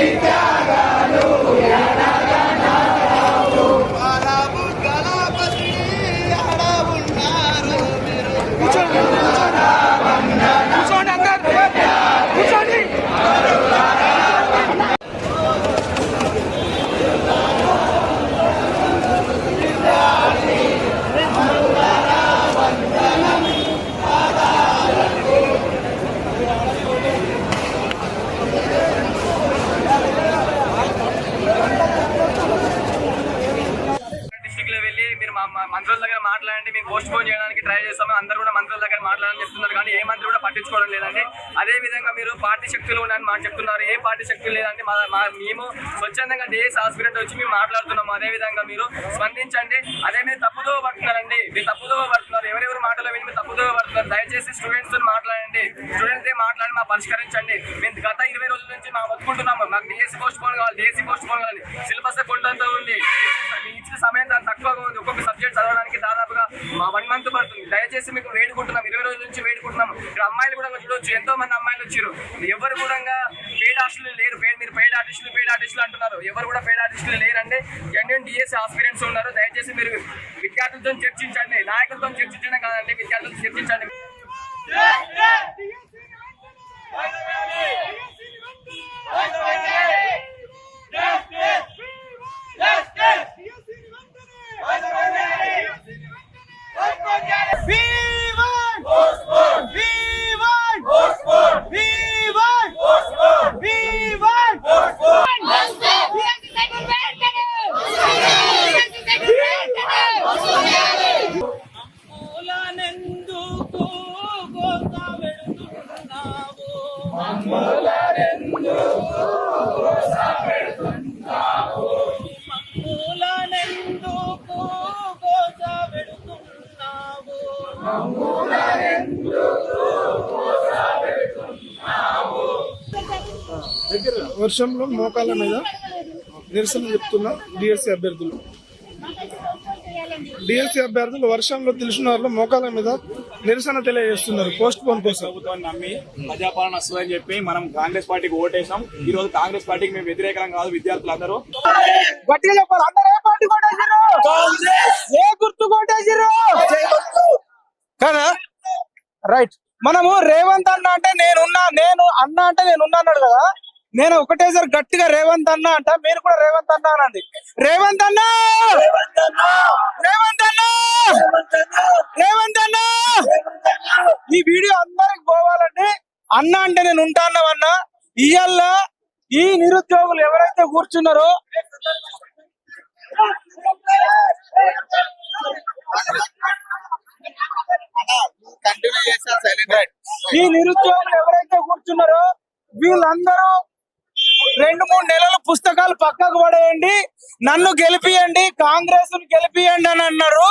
India! మంత్రుల దగ్గర మాట్లాడండి మీకు పోస్ట్ పోన్ చేయడానికి ట్రై చేస్తాము అందరూ కూడా మంత్రుల దగ్గర మాట్లాడాలని చెప్తున్నారు. కానీ ఏ మంత్రి కూడా పట్టించుకోవడం లేదండి. అదే విధంగా మీరు పార్టీ శక్తులు ఉన్నాయని మాకు చెప్తున్నారు. ఏ పార్టీ శక్తులు లేదండి మా మా మేము స్వచ్ఛందంగా డిఎస్ హాస్పిటల్ వచ్చి మేము మాట్లాడుతున్నాము. అదే విధంగా మీరు స్పందించండి. అదే మీరు తప్పుదో పడుతున్నారండి. మీరు తప్పుదో పడుతున్నారు. ఎవరెవరు మాటలు విని మీరు తప్పుదో పడుతున్నారు. దయచేసి స్టూడెంట్స్తో మాట్లాడండి. స్టూడెంట్స్ మాట్లాడి మా పరిష్కరించండి. మేము గత ఇరవై రోజుల నుంచి మా ఒప్పుకుంటున్నాము. మాకు డిఎస్సీ పోస్ట్ పోన్ కావాలి డిఎస్సీ పోస్ట్ పోన్ కావాలి. సిలబస్ కొండంత ఉంది. మీ ఇచ్చిన సమయం చాలా తక్కువగా ఉంది. ఒక్కొక్క సబ్జెక్ట్ చదవడానికి దాదాపుగా మా వన్ మంత్ పడుతుంది. దయచేసి మీకు వేడుకుంటున్నాం. ఇరవై రోజుల నుంచి వేడుకుంటున్నాం. ఇక్కడ అమ్మాయిలు కూడా చూడొచ్చు. ఎంతో మంది అమ్మాయిలు వచ్చారు ఎవరు కూడా పేడ్ ఆర్టిస్టులు లేరు. పేడ్ మీరు పేడ్ ఆర్టిస్టులు పేడ్ ఆర్టిస్టులు అంటున్నారు. ఎవరు కూడా పేడ్ ఆర్టిస్టులు లేరండి. జెన్యున్ డిఎస్సి ఆస్పిరెంట్స్ ఉన్నారు. దయచేసి మీరు విద్యార్థులతో చర్చించండి. నాయకులతో చర్చించడం కాదండి. విద్యార్థులతో చర్చించండి. వర్షంలో మోకాళ్ళ మీద నిరసన చెప్తున్న డిఎస్సి అభ్యర్థులు. డిఎస్సి అభ్యర్థులు వర్షంలో తెలిసిన వాళ్ళు మోకాళ్ళ మీద నిరసన తెలియజేస్తున్నారు. పోస్ట్ పోన్ కోసం. ప్రభుత్వాన్ని నమ్మి ప్రజాపాలన వస్తుందని చెప్పి మనం కాంగ్రెస్ పార్టీకి ఓటేసాం. ఈ రోజు కాంగ్రెస్ పార్టీకి మేము వ్యతిరేకం కాదు విద్యార్థులు అందరూ. గట్టిగా చెప్పాలి. అందరూ ఏ పార్టీ కొట్టేసారు ఏ గుర్తు కొట్టేసారు కదా? రైట్ మనము రేవంత్ అన్న అంటే నేనున్నా నేను అన్న అంటే నేనున్నా అన్నాడు కదా? నేను ఒకటేసారి గట్టిగా రేవంత్ అన్న అంట మీరు కూడా రేవంత్ అన్న అనండి రేవంత్ అన్న! రేవంత్ అన్న! రేవంత్ అన్న! ఈ వీడియో అందరికి పోవాలండి అన్న అంటే నేను ఉంటా అన్నవన్న ఇయ్యాల ఈ నిరుద్యోగులు ఎవరైతే కూర్చున్నారో ఈ నిరుద్యోగులు ఎవరైతే కూర్చున్నారో వీళ్ళందరూ రెండు మూడు నెలల పుస్తకాలు పక్కకు పడేయండి. నన్ను గెలిపియండి. కాంగ్రెస్ గెలిపియండి అని అన్నారు.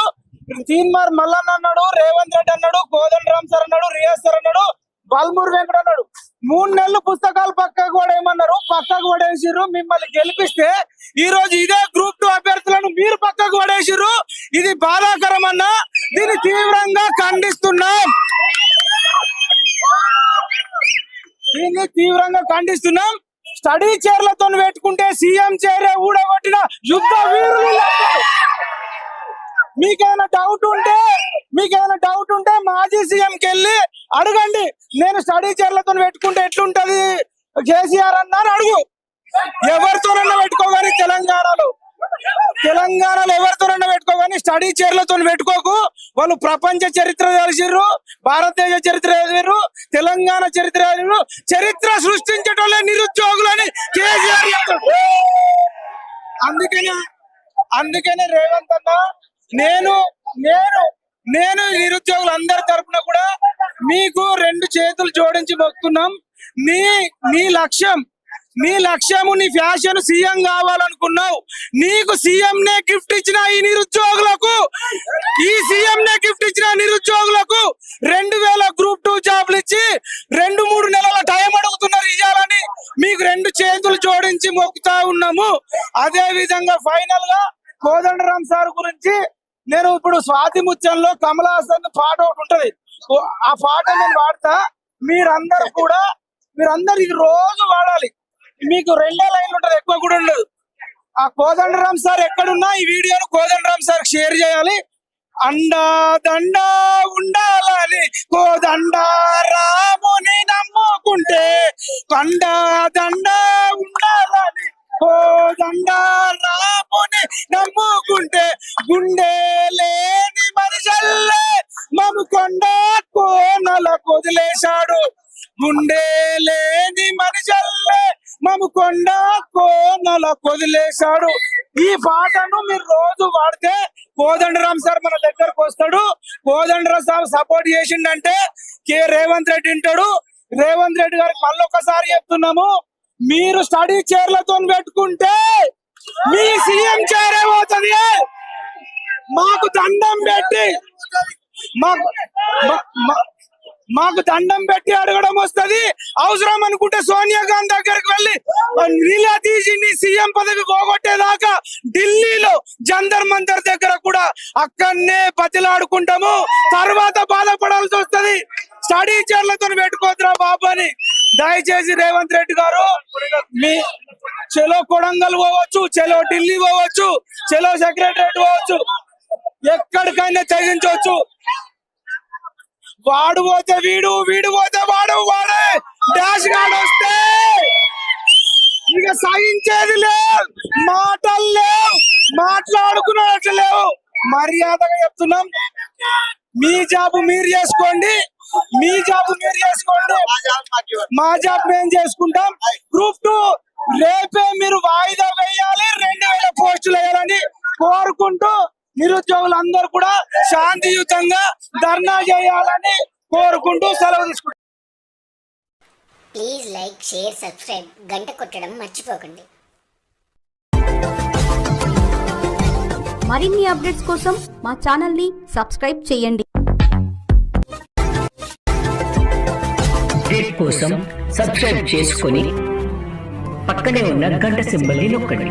తీన్మార్ మల్లన్న అన్నాడు రేవంత్ రెడ్డి అన్నాడు కోదండ రామ్ సార్ అన్నాడు రియాజ్ సార్ అన్నాడు బల్మూర్ వెంకట అన్నాడు. మూడు నెలలు పుస్తకాలు పక్కకు పడేయమన్నారు. పక్కకు పడేసిర్రు. మిమ్మల్ని గెలిపిస్తే ఈ రోజు ఇదే గ్రూప్ టూ అభ్యర్థులను మీరు పక్కకు పడేసిర్రు. ఇది బాధాకరం అన్న. దీన్ని తీవ్రంగా ఖండిస్తున్నాం. దీన్ని తీవ్రంగా ఖండిస్తున్నాం. స్టడీ చైర్లతో పెట్టుకుంటే సీఎం చైరే ఊడగొట్టిన యుద్ధ వీరులు. మీకేమైనా డౌట్ ఉంటే మీకేమైనా డౌట్ ఉంటే మాజీ సీఎం కి వెళ్ళి అడగండి. నేను స్టడీ చైర్లతో పెట్టుకుంటే ఎట్లుంటది? కేసీఆర్ అన్నారు అడుగు. ఎవరితోనన్నా పెట్టుకోగాని తెలంగాణలో. తెలంగాణలో ఎవరితోనైనా పెట్టుకో కానీ స్టడీ చైర్లతో పెట్టుకోకు. వాళ్ళు ప్రపంచ చరిత్ర తెలిసిర్రు భారతదేశ చరిత్ర తెలిసిర్రు తెలంగాణ చరిత్ర తెలిసిర్రు. చరిత్ర సృష్టించటోళ్ళే నిరుద్యోగులని కేసీఆర్ అందుకని అందుకనే అందుకనే రేవంత్ అన్న నేను నేను నేను నిరుద్యోగులు అందరి తరఫున కూడా మీకు రెండు చేతులు జోడించి మొక్కుతున్నాం. నీ నీ లక్ష్యం నీ లక్ష్యము నీ ఫ్యాషన్ సీఎం కావాలనుకున్నావు. నీకు సీఎం నే గిఫ్ట్ ఇచ్చిన ఈ నిరుద్యోగులకు ఈ సీఎం నే గిఫ్ట్ ఇచ్చిన నిరుద్యోగులకు రెండు వేల గ్రూప్ టూ జాబ్లు ఇచ్చి రెండు మూడు నెలల టైం అడుగుతున్నారు ఇవ్వాలని మీకు రెండు చేతులు జోడించి మొక్కుతా ఉన్నాము. అదే విధంగా ఫైనల్గా కోదండరామ్ సార్ గురించి నేను ఇప్పుడు స్వాతి ముత్యంలో కమలాసన్ పాట ఒకటి ఉంటది. ఆ పాట నేను వాడతా మీరందరూ కూడా మీరందరు ఇది రోజు వాడాలి. మీకు రెండే లైన్లు ఉంటది ఎక్కువ కూడా ఉండదు. ఆ కోదండరామ్ సార్ ఎక్కడున్నా ఈ వీడియోను కోదండరామ్ సార్ షేర్ చేయాలి. అండా దండా ఉండాలని కోదండ రాముని నమ్ముకుంటే అండా దండా ఉండాలని కోదండ రాముని నమ్ముకుంటే గుండె లేని మనిషల్లే మము కొండ కోనల కొదిలేశాడు గుండె లేని మనిషల్లే కొండ కోనల కొదిలేశాడు. ఈ పాటను మీరు రోజు వాడితే కోదండరామ్ సార్ మన దగ్గరకు వస్తాడు. కోదండరామ్ సార్ సపోర్ట్ చేసిండంటే కే రేవంత్ రెడ్డి ఉంటాడు. రేవంత్ రెడ్డి గారికి మళ్ళీ ఒకసారి చెప్తున్నాము. మీరు స్టడీ చైర్లతో పెట్టుకుంటే మీ సీఎం చైర్ ఏమవుతుంది మాకు దండం పెట్టి మాకు మాకు దండం పెట్టి అడగడం వస్తది. అవసరం అనుకుంటే సోనియా గాంధీ దగ్గరికి వెళ్ళి నీలా తీసి సీఎం పదవి పోగొట్టేదాకా ఢిల్లీలో జందర్ మందర్ దగ్గర కూడా అక్కడనే బతిలాడుకుంటాము. తర్వాత బాధపడాల్సి వస్తది. స్టడీ చైర్లతో పెట్టుకోద్రా బాబు అని దయచేసి రేవంత్ రెడ్డి గారు మీ చెలో కొడంగల్ పోవచ్చు చెలో ఢిల్లీ పోవచ్చు చెలో సెక్రటరేట్ పోవచ్చు ఎక్కడికైనా తెగించవచ్చు. వాడు పోతే వీడు వీడు పోతే వాడు వాడే డాష్ గార్డ్ వస్తే ఇక సహించేది లేవు మాటలు లేవు మాట్లాడుకున్నట్లు లేవు. మర్యాదగా చెప్తున్నాం. మీ జాబ్ మీరు చేసుకోండి మీ జాబ్ మీరు చేసుకోండి. మా జాబ్ మేము చేసుకుంటాం. గ్రూప్ టూ రేపే మీరు వాయిదా వేయాలి రెండు వేల పోస్టులు వేయాలని కోరుకుంటూ నిరుద్యోగులందరూ కూడా శాంతియుతంగా ధర్నా చేయాలని కోరుకుంటూ సెలవు తీసుకుంటాం ప్లీజ్ లైక్ షేర్ సబ్స్క్రైబ్. గంట కొట్టడం మర్చిపోకండి. మరిన్ని అప్డేట్స్ కోసం మా ఛానల్ని సబ్స్క్రైబ్ చేయండి. అప్డేట్ కోసం సబ్స్క్రైబ్ చేసుకొని పక్కనే ఉన్న గంట సింబల్ని నొక్కండి.